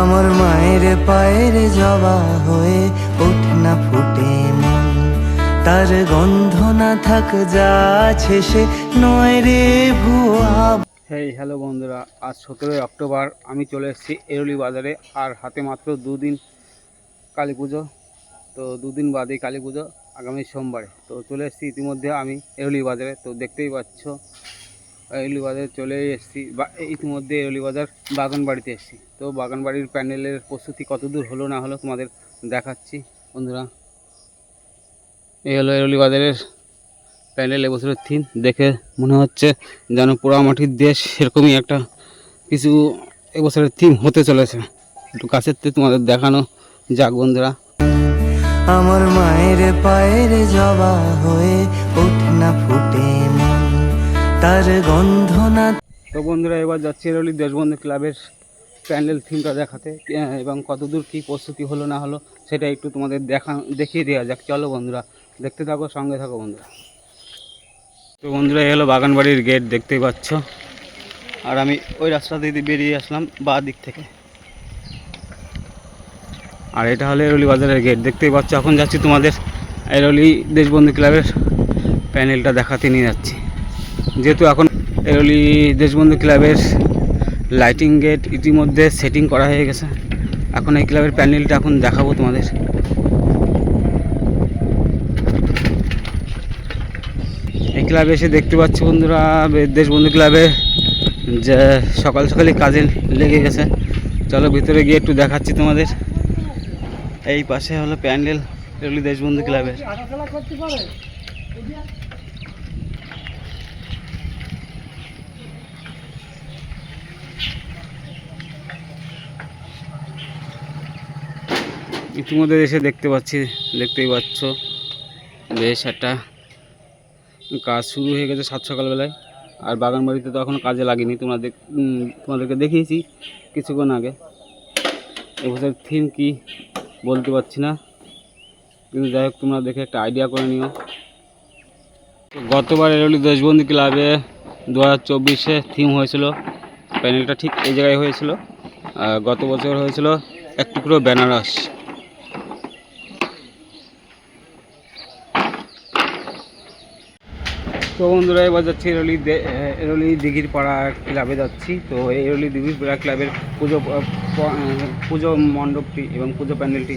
আমার মায়ের পায়ের জবা হয়ে ওঠে না, ফুটে মন। তার গন্ধ না থাক, যা আছে সে নয় রে ভুয়া। হেই, হ্যালো বন্ধুরা, আজ সতেরোই অক্টোবর, আমি চলে এসেছি এরুলি বাজারে, আর হাতে মাত্র দুদিন কালী পুজো। তো দুদিন বাদেই কালী পুজো আগামী সোমবারে। তো চলে এসেছি ইতিমধ্যে আমি এরুলি বাজারে। তো দেখতেই পাচ্ছ এরুলি বাজারে চলে এসেছি। বা, ইতিমধ্যে এরুলি বাজার বাগান বাড়িতে এসেছি। তো বাগান বাড়ির প্যান্ডেলের প্রস্তুতি কতদূর হলো না হলো তোমাদের দেখাচ্ছি। বন্ধুরা, এই হলো এরুলি বাজারের প্যান্ডেল এবছরের থিম। দেখে মনে হচ্ছে যেন পোড়ামাটির দেশ, সেরকমই একটা কিছু এবছরের থিম হতে চলেছে। একটু কাছের থেকে তোমাদের দেখানো যাক বন্ধুরা। আমার মায়ের পায়ের জবা হয়ে ওঠে না ফুটে মন। তার গন্ধ না তো বন্ধুরা, এবার যাচ্ছি এরলি দেশবন্ধু ক্লাবের প্যান্ডেল থিমটা দেখাতে। এবং কতদূর কী প্রস্তুতি হলো, না হলো, সেটা একটু তোমাদের দেখা, দেখিয়ে দেওয়া যাক। চলো বন্ধুরা, দেখতে থাকো, সঙ্গে থাকো বন্ধুরা। তো বন্ধুরা, এই হলো বাগানবাড়ির গেট দেখতে পাচ্ছ। আর আমি ওই রাস্তা দিয়ে বেরিয়ে আসলাম, বা দিক থেকে। আর এটা হলো এরলি বাজারের গেট, দেখতেই পাচ্ছ। এখন যাচ্ছি তোমাদের এরলি দেশবন্ধু ক্লাবের প্যানেলটা দেখাতে নিয়ে যাচ্ছি। যেহেতু এখন এরলি দেশবন্ধু ক্লাবের লাইটিং গেট ইতিমধ্যে সেটিং করা হয়ে গেছে। এখন এই ক্লাবের প্যানেলটা এখন দেখাবো তোমাদের। এই ক্লাবে এসে দেখতে পাচ্ছ বন্ধুরা দেশবন্ধু ক্লাবে যে সকাল সকালই কাজে লেগে গেছে। চলো ভিতরে গিয়ে একটু দেখাচ্ছি তোমাদের। এই পাশে হলো প্যান্ডেল এগুলি দেশবন্ধু ক্লাবের। ইতিমধ্যে এসে দেখতে পাচ্ছি, দেখতেই পাচ্ছ। বেশ একটা কাজ শুরু হয়ে গেছে সাত সকালবেলায় আর বাগান বাড়িতে তো এখনও কাজে লাগেনি। তোমরা দেখ তোমাদেরকে দেখিয়েছি কিছুক্ষণ আগে। এবছর থিম কি বলতে পারছি না। কিন্তু যাই হোক, তোমরা দেখে একটা আইডিয়া করে নিও। গতবার এরলি দেশবন্দি ক্লাবে দু হাজার চব্বিশে থিম হয়েছিল। প্যানেলটা ঠিক এই জায়গায় হয়েছিল। গত বছর হয়েছিল এক টুকরো বেনারস। তো বন্ধুরা, এবার যাচ্ছি এরলি এরলি দিঘির পাড়া ক্লাবে যাচ্ছি। তো এরলি দিঘির পাড়া ক্লাবের পুজো পুজো মণ্ডপটি এবং পুজো প্যান্ডেলটি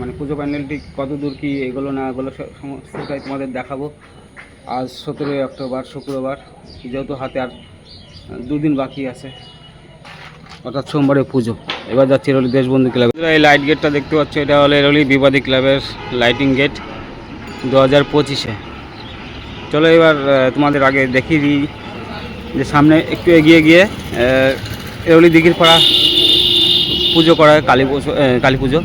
মানে পুজো প্যান্ডেলটি কত দূর কী এগুলো না এগুলো সমস্তটাই তোমাদের দেখাবো। আজ সতেরোই অক্টোবর, শুক্রবার। যেহেতু হাতে আর দুদিন বাকি আছে, অর্থাৎ সোমবারে পুজো। এবার যাচ্ছি এরলি দেশবন্ধু ক্লাব। এই লাইট গেটটা দেখতে পাচ্ছ, এটা হলো এরলি বিবাদী ক্লাবের লাইটিং গেট। দু হাজার পঁচিশে। চলো এবার তোমাদের আগে দেখিয়ে দিই যে সামনে একটু এগিয়ে গিয়ে এরলি দিঘির পাড়া পুজো করা হয় কালী কালী পুজো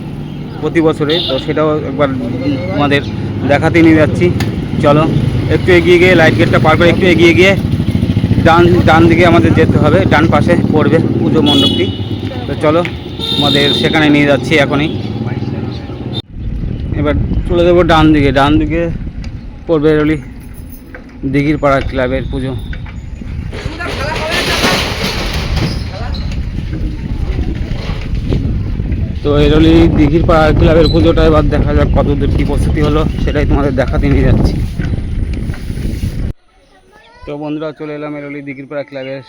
প্রতি বছরে। তো সেটাও একবার তোমাদের দেখাতে নিয়ে যাচ্ছি। চলো, একটু এগিয়ে গিয়ে লাইট গেটটা পার করে একটু এগিয়ে গিয়ে ডান ডান দিকে আমাদের যেতে হবে। ডান পাশে পড়বে পুজো মণ্ডপটি। তো চলো আমাদের সেখানে নিয়ে যাচ্ছি এখনই। এবার চলে যাব ডান দিকে। ডান দিকে পড়বে এরলি দিঘির পাড়া ক্লাবের পুজো। তো এরলি দিঘির পাড়া ক্লাবের পুজোটা, এবার দেখা যাক কত দূর কী প্রস্তুতি হলো, সেটাই তোমাদের দেখাতে নিয়ে যাচ্ছি। তো বন্ধুরা, চলে এলাম এরলি দিঘির পাড়া ক্লাবের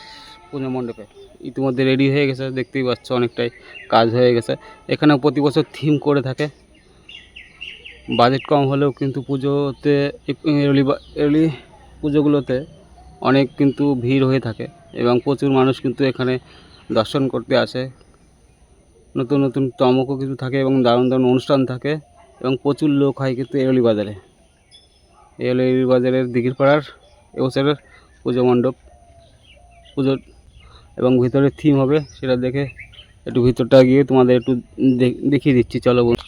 পুজো মণ্ডপে। ইতিমধ্যে রেডি হয়ে গেছে, দেখতেই পাচ্ছ অনেকটাই কাজ হয়ে গেছে। এখানে প্রতি বছর থিম করে থাকে। বাজেট কম হলেও কিন্তু পুজোতে এরলি এরলি পুজোগুলোতে অনেক কিন্তু ভিড় হয়ে থাকে এবং প্রচুর মানুষ কিন্তু এখানে দর্শন করতে আসে। নতুন নতুন চমকও কিছু থাকে এবং দারুণ দারুণ অনুষ্ঠান থাকে এবং প্রচুর লোক হয় কিন্তু এরলি বাজারে। এরলি বাজারের দিঘির পাড়ার এবছরের পুজো মণ্ডপ। পুজোর এবং ভিতরে থিম হবে সেটা দেখে একটু ভিতরটা গিয়ে তোমাদের একটু দেখিয়ে দিচ্ছি, চলো বন্ধু।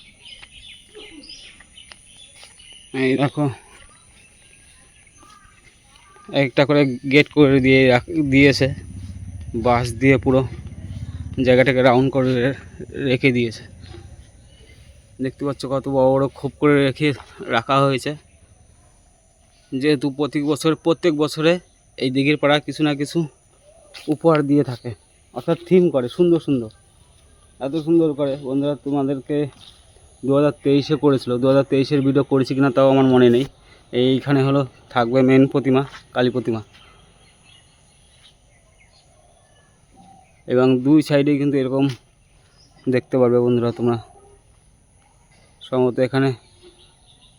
এই দেখো একটা করে গেট করে দিয়ে দিয়েছে। বাঁশ দিয়ে পুরো জায়গাটাকে রাউন্ড করে রেখে দিয়েছে। দেখতে পাচ্ছ কত বড় বড় খোপ করে রেখে রাখা হয়েছে। যেহেতু প্রতি বছর, প্রত্যেক বছরে এই দিঘির পাড়া কিছু না কিছু উপহার দিয়ে থাকে। অর্থাৎ থিম করে, সুন্দর সুন্দর। এত সুন্দর করে। বন্ধুরা, তোমাদেরকে দু হাজার তেইশে করেছিল। দু হাজার তেইশের ভিডিও করেছি কিনা তাও আমার মনে নেই। এইখানে হলো থাকবে মেন প্রতিমা, কালী প্রতিমা। এবং দুই সাইডে কিন্তু এরকম দেখতে পারবে বন্ধুরা তোমরা। সম্ভবত এখানে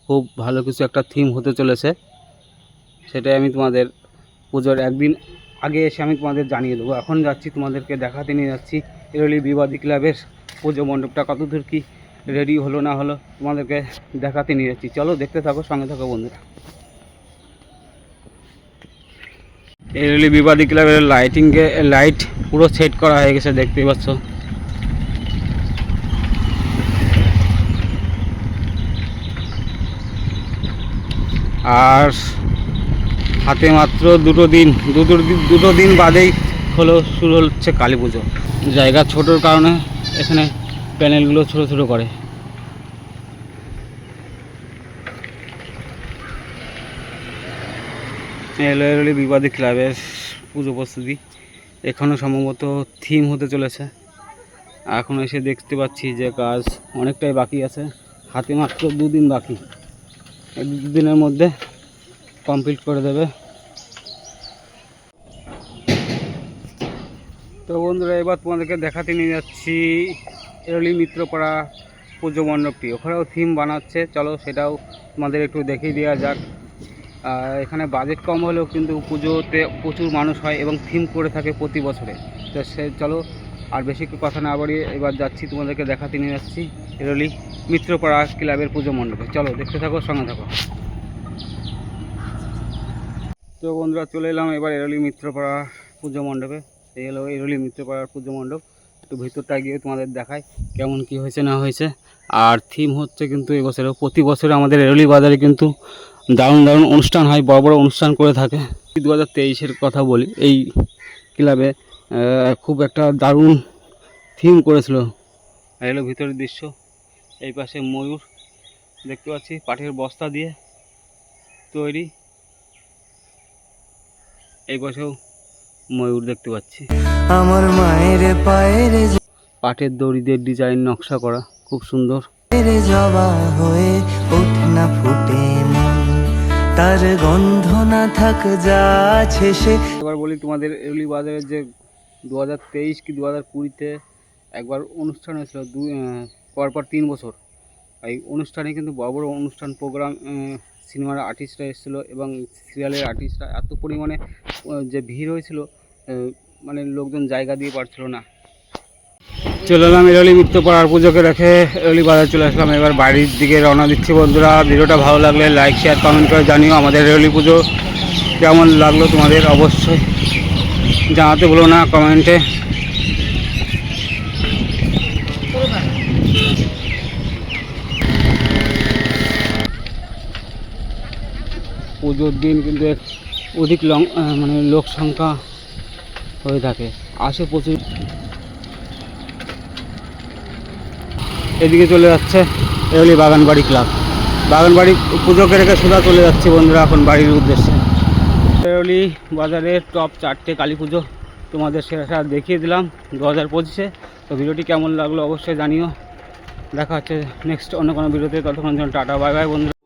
খুব ভালো কিছু একটা থিম হতে চলেছে। সেটাই আমি তোমাদের পুজোর একদিন আগে এসে আমি তোমাদের জানিয়ে দেবো। এখন যাচ্ছি তোমাদেরকে দেখাতে নিয়ে যাচ্ছি এরলি বিবাদী ক্লাবের পুজো মণ্ডপটা। কতদূর কি রেডি হলো না হলো তোমাদেরকে দেখাতে নিয়ে যাচ্ছি। চলো দেখতে থাকো, সঙ্গে থাকো বন্ধুরা। এরলি বিবাদী ক্লাবের লাইটিংকে লাইট পুরো সেট করা হয়ে গেছে, দেখতেই পাচ্ছ। আর হাতে মাত্র দুটো দিন, দুটো দুটো দিন বাদেই হলো, শুরু হচ্ছে কালী পুজো। জায়গা ছোটোর কারণে এখানে প্যানেলগুলো ছোটো ছোটো করে। এলো এরলি বিবাদী ক্লাবের পুজো প্রস্তুতি। এখনও সম্ভবত থিম হতে চলেছে। এখন এসে দেখতে পাচ্ছি যে কাজ অনেকটাই বাকি আছে। হাতে মাত্র দুদিন বাকি। দুদিনের মধ্যে কমপ্লিট করে দেবে। তো বন্ধুরা, এবার তোমাদেরকে দেখাতে নিয়ে যাচ্ছি এরলি মিত্রপাড়া পুজো মণ্ডপটি। ওখানেও থিম বানাচ্ছে। চলো সেটাও তোমাদের একটু দেখিয়ে দেওয়া যাক। এখানে বাজেট কম হলেও কিন্তু পুজোতে প্রচুর মানুষ হয় এবং থিম করে থাকে প্রতি বছরে। তো সে, চলো, আর বেশি কথা না বাড়িয়ে এবার যাচ্ছি, তোমাদেরকে দেখাতে নিয়ে যাচ্ছি এরলি মিত্রপাড়া ক্লাবের পুজো মণ্ডপে। চলো, দেখতে থাকো, সঙ্গে থাকো। তো বন্ধুরা, চলে এলাম এবার এরলি মিত্রপাড়া পুজো মণ্ডপে। এই হলো এরলি মিত্রপাড়ার পুজো মণ্ডপ। একটু ভিতরটা গিয়ে তোমাদের দেখাই কেমন কি হয়েছে, না হয়েছে। আর থিম হচ্ছে কিন্তু এবছরে প্রতি বছরে আমাদের এরলি বাজারে কিন্তু দারুণ দারুণ অনুষ্ঠান হয়, বড় বড় অনুষ্ঠান করে থাকে। দু হাজার তেইশের কথা বলি, এই ক্লাবে খুব একটা দারুণ থিম করেছিল। এই হলো ভিতরের দৃশ্য, এই পাশে ময়ূর, দেখতে পাচ্ছি পাঠের বস্তা দিয়ে তৈরি। এই পাশেও ময়ূর দেখতে পাচ্ছি। আমার মায়ের পায়ের পাটের দড়িদের ডিজাইন নকশা করা খুব সুন্দর। জবা হয়ে ওঠে না ফুটে তার গন্ধ না থাক যা সে এবার বলি তোমাদের এরলি বাজারের যে দু হাজার তেইশ কি দু হাজার কুড়িতে একবার অনুষ্ঠান হয়েছিল দুই পরপর তিন বছর। এই অনুষ্ঠানে কিন্তু বড় বড় অনুষ্ঠান প্রোগ্রাম সিনেমার আর্টিস্টরা এসেছিল এবং সিরিয়ালের আর্টিস্টরা এত পরিমাণে যে ভিড় হয়েছিল মানে লোকজন জায়গা দিয়ে পারছিল না। চলে এলাম এরলি মিত্র পাড়ার পুজোকে রেখে এরলি বাজার চলে আসলাম। এবার বাড়ির দিকে রওনা দিচ্ছি বন্ধুরা। ভিডিওটা ভালো লাগলে লাইক শেয়ার কমেন্ট করে জানিও আমাদের এরলি পুজো কেমন লাগল তোমাদের অবশ্যই জানাতে বলো না কমেন্টে পুজোর দিন কিন্তু অধিক লং মানে লোক সংখ্যা হয়ে থাকে। আসে প্রচুর। এদিকে চলে যাচ্ছে এগুলি বাগানবাড়ি ক্লাব। বাগানবাড়ি পুজোকে রেখে সোজা চলে যাচ্ছে বন্ধুরা এখন বাড়ির উদ্দেশ্যে। এরলি বাজারের টপ চারটে কালী পুজো। তোমাদের সেটা দেখিয়ে দিলাম দু হাজার পঁচিশে। তো ভিডিওটি কেমন লাগল অবশ্যই জানিও। দেখা হচ্ছে নেক্সট অন্য কোনো ভিডিওতে। ততক্ষণ জন্য টাটা, বাই বাই বন্ধুরা।